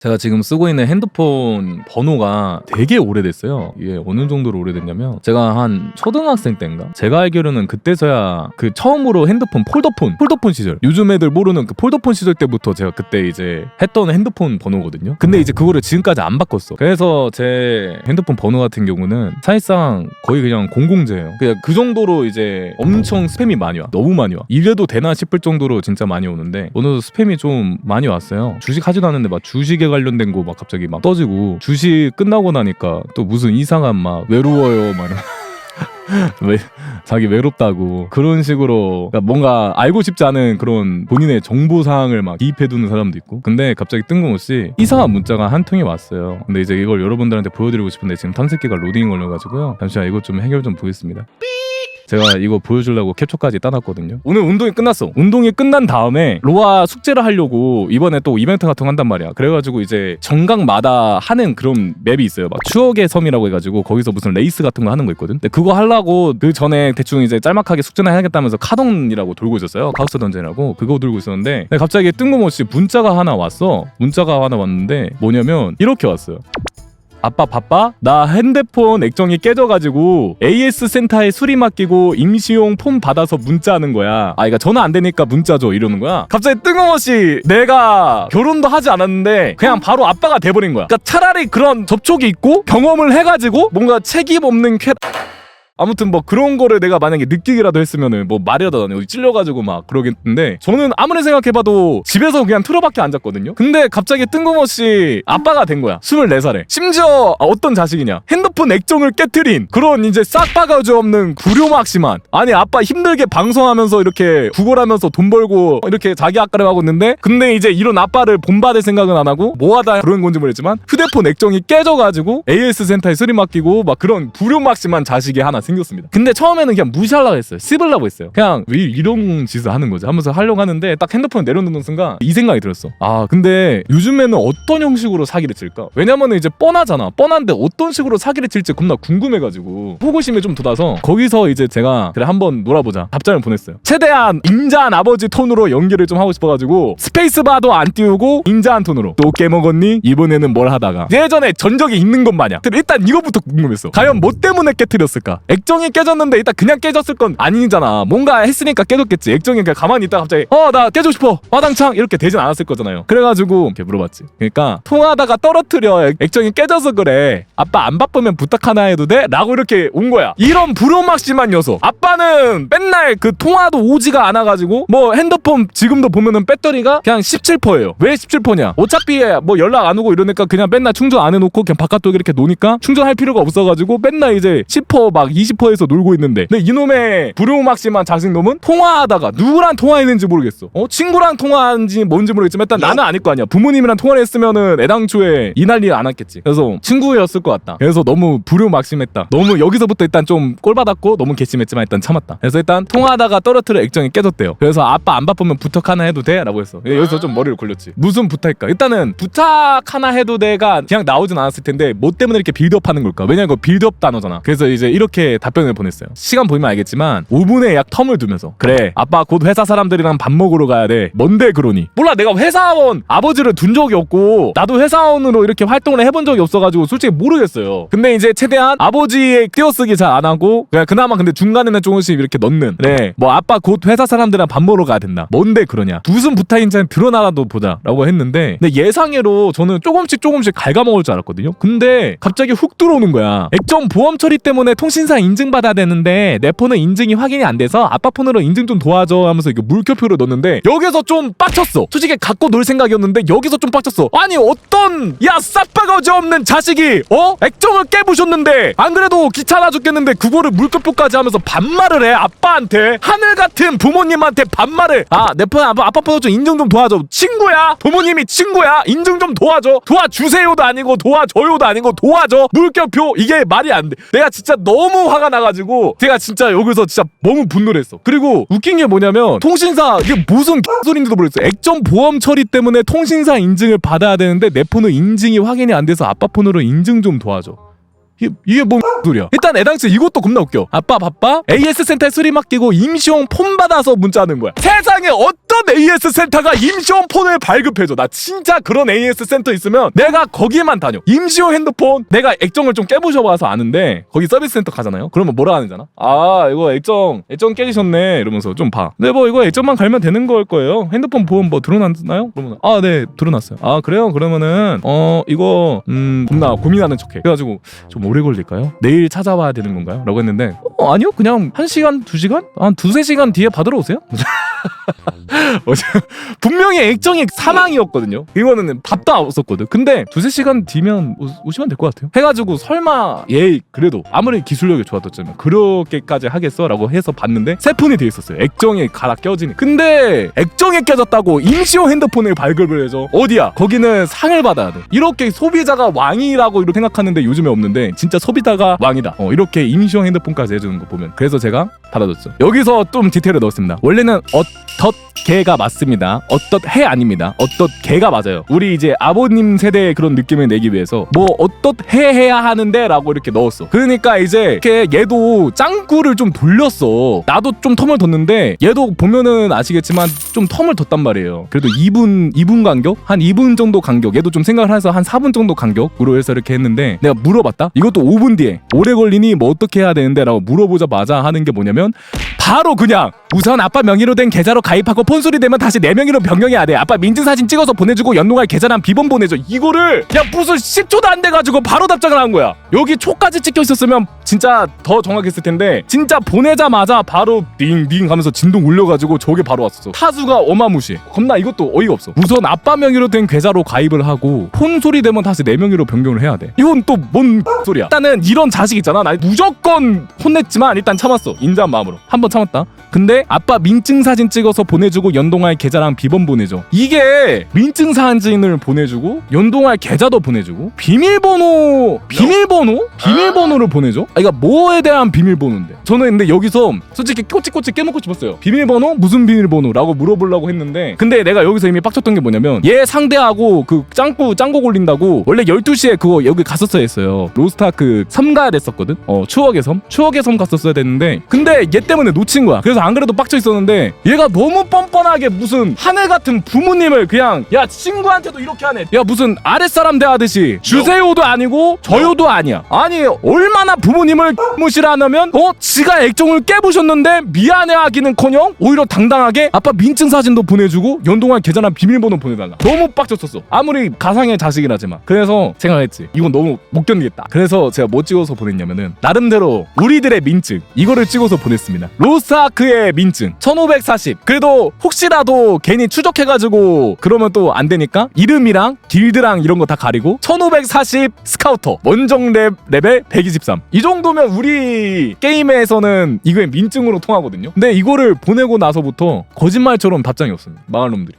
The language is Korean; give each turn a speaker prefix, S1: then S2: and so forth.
S1: 제가 지금 쓰고 있는 핸드폰 번호가 되게 오래됐어요. 이게 어느 정도로 오래됐냐면 제가 한 초등학생 때인가? 제가 알기로는 그때서야 그 처음으로 핸드폰 폴더폰, 폴더폰 시절. 요즘 애들 모르는 그 폴더폰 시절 때부터 제가 그때 이제 했던 핸드폰 번호거든요. 근데 이제 그거를 지금까지 안 바꿨어. 그래서 제 핸드폰 번호 같은 경우는 사실상 거의 그냥 공공재예요. 그냥 그 정도로 이제 엄청 스팸이 많이 와. 너무 많이 와. 이래도 되나 싶을 정도로 진짜 많이 오는데 오늘도 스팸이 좀 많이 왔어요. 주식 하지도 않는데 막 주식에 관련된 거 막 갑자기 막 떠지고 주식 끝나고 나니까 또 무슨 이상한 막 외로워요 막 왜 자기 외롭다고. 그런 식으로 그러니까 뭔가 알고 싶지 않은 그런 본인의 정보 사항을 막 기입해 두는 사람도 있고. 근데 갑자기 뜬금없이 이상한 문자가 한 통이 왔어요. 근데 이제 이걸 여러분들한테 보여드리고 싶은데 지금 탐색기가 로딩이 걸려가지고요. 잠시만 이것 좀 해결 좀 보겠습니다 제가 이거 보여주려고 캡처까지 따놨거든요. 오늘 운동이 끝났어. 운동이 끝난 다음에 로아 숙제를 하려고 이번에 또 이벤트 같은 거 한단 말이야. 그래가지고 이제 정각마다 하는 그런 맵이 있어요. 막 추억의 섬이라고 해가지고 거기서 무슨 레이스 같은 거 하는 거 있거든. 근데 그거 하려고 그 전에 대충 이제 짤막하게 숙제나 해야겠다면서 카동이라고 돌고 있었어요. 카우스 던전이라고 그거 들고 있었는데 갑자기 뜬금없이 문자가 하나 왔어. 문자가 하나 왔는데 뭐냐면 이렇게 왔어요. 아빠 바빠? 나 핸드폰 액정이 깨져가지고 AS 센터에 수리 맡기고 임시용 폰 받아서 문자하는 거야. 아, 이거 전화 안 되니까 문자 줘 이러는 거야. 갑자기 뜬금없이 내가 결혼도 하지 않았는데 그냥 바로 아빠가 돼버린 거야. 그러니까 차라리 그런 접촉이 있고 경험을 해가지고 뭔가 책임 없는 쾌. 아무튼 뭐 그런 거를 내가 만약에 느끼기라도 했으면은 뭐 말이라도 안 해. 찔려가지고 막 그러겠는데 저는 아무리 생각해봐도 집에서 그냥 틀어박혀 앉았거든요. 근데 갑자기 뜬금없이 아빠가 된 거야. 24살에. 심지어 어떤 자식이냐. 핸드폰 액정을 깨트린 그런 이제 싹 바가지 없는 구려막심한. 아니 아빠 힘들게 방송하면서 이렇게 구걸하면서 돈 벌고 이렇게 자기 아까를 하고 있는데 근데 이제 이런 아빠를 본받을 생각은 안 하고 뭐하다 그런 건지 모르겠지만 휴대폰 액정이 깨져가지고 AS 센터에 수리 맡기고 막 그런 구려막심한 자식이 하나 생겼습니다. 근데 처음에는 그냥 무시하려고 했어요. 씹으려고 했어요. 그냥 왜 이런 짓을 하는 거지 하면서 하려고 하는데 딱 핸드폰 내려놓는 순간 이 생각이 들었어. 아 근데 요즘에는 어떤 형식으로 사기를 칠까? 왜냐면은 이제 뻔하잖아. 뻔한데 어떤 식으로 사기를 칠지 겁나 궁금해가지고 호기심이 좀 돋아서 거기서 이제 제가 그래 한번 놀아보자 답장을 보냈어요. 최대한 인자한 아버지 톤으로 연기를 좀 하고 싶어가지고 스페이스바도 안 띄우고 인자한 톤으로 또 깨먹었니? 이번에는 뭘 하다가 예전에 전적이 있는 것 마냥 일단 이거부터 궁금했어. 과연 뭐 때문에 깨뜨렸을까? 액정이 깨졌는데 일단 그냥 깨졌을 건 아니잖아. 뭔가 했으니까 깨졌겠지. 액정이 그냥 가만히 있다 가 갑자기 어 나 깨지고 싶어 와당창 이렇게 되진 않았을 거잖아요. 그래가지고 이렇게 물어봤지. 그러니까 통화하다가 떨어뜨려 액- 액정이 깨져서 그래. 아빠 안 바쁘면 부탁 하나 해도 돼? 라고 이렇게 온 거야. 이런 불효막심한 녀석. 아빠는 맨날 그 통화도 오지가 않아가지고 뭐 핸드폰 지금도 보면은 배터리가 그냥 17%예요. 왜 17%냐? 어차피 뭐 연락 안 오고 이러니까 그냥 맨날 충전 안 해놓고 그냥 바깥쪽에 이렇게 노니까 충전할 필요가 없어가지고 맨날 이제 10%막 20% 에서 놀고 있는데 근데 이놈의 불효막심한 자식놈은 통화하다가 누구랑 통화했는지 모르겠어. 어 친구랑 통화한지 뭔지 모르겠지만 일단 나는 아닐 거 아니야. 부모님이랑 통화를 했으면은 애당초에 이 난리 안 왔겠지. 그래서 친구였을 것 같다. 그래서 너무 불효막심했다. 너무 여기서부터 일단 좀 꼴받았고 너무 괘씸했지만 일단 참았다. 그래서 일단 통화하다가 떨어뜨려 액정이 깨졌대요. 그래서 아빠 안 바쁘면 부탁 하나 해도 돼? 라고 했어. 여기서 좀 머리를 굴렸지. 무슨 부탁일까? 일단은 부탁 하나 해도 돼가 그냥 나오진 않았을 텐데 뭐 때문에 이렇게 빌드업 하는 걸까? 왜냐면 이거 빌드업 단어잖아. 그래서 이제 이렇게 답변을 보냈어요. 시간 보이면 알겠지만 5분의 약 텀을 두면서 그래 아빠 곧 회사 사람들이랑 밥 먹으러 가야 돼. 뭔데 그러니? 몰라 내가 회사원 아버지를 둔 적이 없고 나도 회사원으로 이렇게 활동을 해본 적이 없어가지고 솔직히 모르겠어요. 근데 이제 최대한 아버지의 띄어쓰기 잘 안 하고 그냥 그나마 근데 중간에는 조금씩 이렇게 넣는 그래 뭐 아빠 곧 회사 사람들이랑 밥 먹으러 가야 된다. 뭔데 그러냐? 무슨 부탁인지는 드러나라도 보자라고 했는데 근데 예상외로 저는 조금씩 조금씩 갉아먹을 줄 알았거든요. 근데 갑자기 훅 들어오는 거야. 액정 보험 처리 때문에 통신사 인증받아야 되는데 내 폰은 인증이 확인이 안 돼서 아빠 폰으로 인증 좀 도와줘 하면서 이거 물결표를 넣는데 여기서 좀 빡쳤어. 솔직히 갖고 놀 생각이었는데 여기서 좀 빡쳤어. 아니 어떤 야 싹바가지 없는 자식이 어? 액정을 깨부셨는데 안 그래도 귀찮아 죽겠는데 그거를 물결표까지 하면서 반말을 해 아빠한테? 하늘 같은 부모님한테 반말을. 아 내 폰 아빠 아빠 폰으로 좀 인증 좀 도와줘. 친구야? 부모님이 친구야? 인증 좀 도와줘. 도와주세요도 아니고 도와줘요도 아니고 도와줘. 물결표. 이게 말이 안 돼. 내가 진짜 너무 화가 나가지고 제가 진짜 여기서 진짜 너무 분노를 했어. 그리고 웃긴 게 뭐냐면 통신사 이게 무슨 소리인지도 모르겠어. 액정 보험 처리 때문에 통신사 인증을 받아야 되는데 내 폰은 인증이 확인이 안 돼서 아빠 폰으로 인증 좀 도와줘 이, 이게 뭔 소리야? 일단 애당초 이것도 겁나 웃겨. 아빠 바빠? AS 센터에 수리 맡기고 임시용 폰 받아서 문자하는 거야. 세상에 어떤 AS 센터가 임시용 폰을 발급해줘? 나 진짜 그런 AS 센터 있으면 내가 거기에만 다녀. 임시용 핸드폰. 내가 액정을 좀 깨부셔봐서 아는데 거기 서비스 센터 가잖아요? 그러면 뭐라 하는잖아 아 이거 액정 액정 깨지셨네. 이러면서 좀봐. 근데 뭐 이거 액정만 갈면 되는 걸 거예요. 핸드폰 보험 뭐 드러났나요? 그러면 아 네 드러났어요. 아 그래요? 그러면은 어 이거 음 겁나 고민하는 척해. 그래가지고 좀 오래 걸릴까요? 내일 찾아와야 되는 건가요? 라고 했는데 어, 아니요 그냥 한시간두시간한 두세 시간 뒤에 받으러 오세요 어제 분명히 액정이 사망이었거든요. 이거는 답도 없었거든. 근데 두세 시간 뒤면 오, 오시면 될 것 같아요. 해가지고 설마 얘 그래도 아무리 기술력이 좋았었지만 그렇게까지 하겠어? 라고 해서 봤는데 세 폰이 돼 있었어요. 액정이 갈아 껴지니. 근데 액정이 껴졌다고 임시용 핸드폰을 발급을 해줘. 어디야? 거기는 상을 받아야 돼. 이렇게 소비자가 왕이라고 이렇게 생각하는데 요즘에 없는데 진짜 소비자가 왕이다. 어, 이렇게 임시용 핸드폰까지 해주는 거 보면. 그래서 제가 받아줬죠. 여기서 좀 디테일을 넣었습니다. 원래는 어떻게가 맞습니다. 어떻 해 아닙니다. 어떻게가 맞아요. 우리 이제 아버님 세대의 그런 느낌을 내기 위해서 뭐 어떻 해 해야 하는데 라고 이렇게 넣었어. 그러니까 이제 이렇게 얘도 짱구를 좀 돌렸어. 나도 좀 텀을 뒀는데 얘도 보면은 아시겠지만 좀 텀을 뒀단 말이에요. 그래도 2분 2분 간격? 한 2분 정도 간격. 얘도 좀 생각을 해서 한 4분 정도 간격으로 해서 이렇게 했는데 내가 물어봤다. 이것도 5분 뒤에. 오래 걸리니 뭐 어떻게 해야 되는데 라고 물어보자마자 하는 게 뭐냐면 바로 그냥 우선 아빠 명의로 된 계좌로 가입하고 폰 소리 되면 다시 내 명의로 변경해야 돼. 아빠 민증 사진 찍어서 보내주고 연동할 계좌랑 비번 보내줘. 이거를 야 무슨 10초도 안 돼가지고 바로 답장을 한 거야. 여기 초까지 찍혀 있었으면 진짜 더 정확했을 텐데 진짜 보내자마자 바로 띵띵 하면서 진동 울려가지고 저게 바로 왔었어. 타수가 어마무시. 겁나 이것도 어이가 없어. 우선 아빠 명의로 된 계좌로 가입을 하고 폰 소리 되면 다시 내 명의로 변경을 해야 돼. 이건 또 뭔 소리야. 일단은 이런 자식 있잖아. 나 무조건 혼냈지만 일단 참았어. 인자 한 마음으로 한 번 참았다. 근데 아빠 민증 사진 찍어서 보내주고 연동할 계좌랑 비번 보내줘. 이게 민증 사진을 보내주고 연동할 계좌도 보내주고 비밀번호 비밀번호? 비밀번호를 보내줘? 아 이거 뭐에 대한 비밀번호인데? 저는 근데 여기서 솔직히 꼬치꼬치 깨놓고 싶었어요. 비밀번호? 무슨 비밀번호라고 물어보려고 했는데 근데 내가 여기서 이미 빡쳤던 게 뭐냐면 얘 상대하고 그 짱구 짱구 골린다고 원래 12시에 그거 여기 갔었어야 했어요. 로스타크 섬 가야 됐었거든? 어 추억의 섬? 추억의 섬 갔었어야 됐는데 근데 얘 때문에 놓친 거야. 그래서 안 그래도 빡쳐 있었는데 얘가 너무 뻔뻔하게 무슨 하늘 같은 부모님을 그냥 야 친구한테도 이렇게 하네. 야 무슨 아랫사람 대하듯이 주세요도 아니고 저요도 아니야. 아니 얼마나 부모님을 무시하냐면 어 지가 액정을 깨부셨는데 미안해하기는커녕 오히려 당당하게 아빠 민증 사진도 보내주고 연동할 계좌나 비밀번호 보내달라. 너무 빡쳤었어. 아무리 가상의 자식이라지만. 그래서 생각했지. 이건 너무 못 견디겠다. 그래서 제가 뭐 찍어서 보냈냐면은 나름대로 우리들의 민증 이거를 찍어서 보냈 습니다. 로스아크의 민증 1540 그래도 혹시라도 괜히 추적해가지고 그러면 또 안 되니까 이름이랑 길드랑 이런 거 다 가리고 1540 스카우터 원정 랩 레벨 123 이 정도면 우리 게임에서는 이게 민증으로 통하거든요. 근데 이거를 보내고 나서부터 거짓말처럼 답장이 없습니다. 망할 놈들이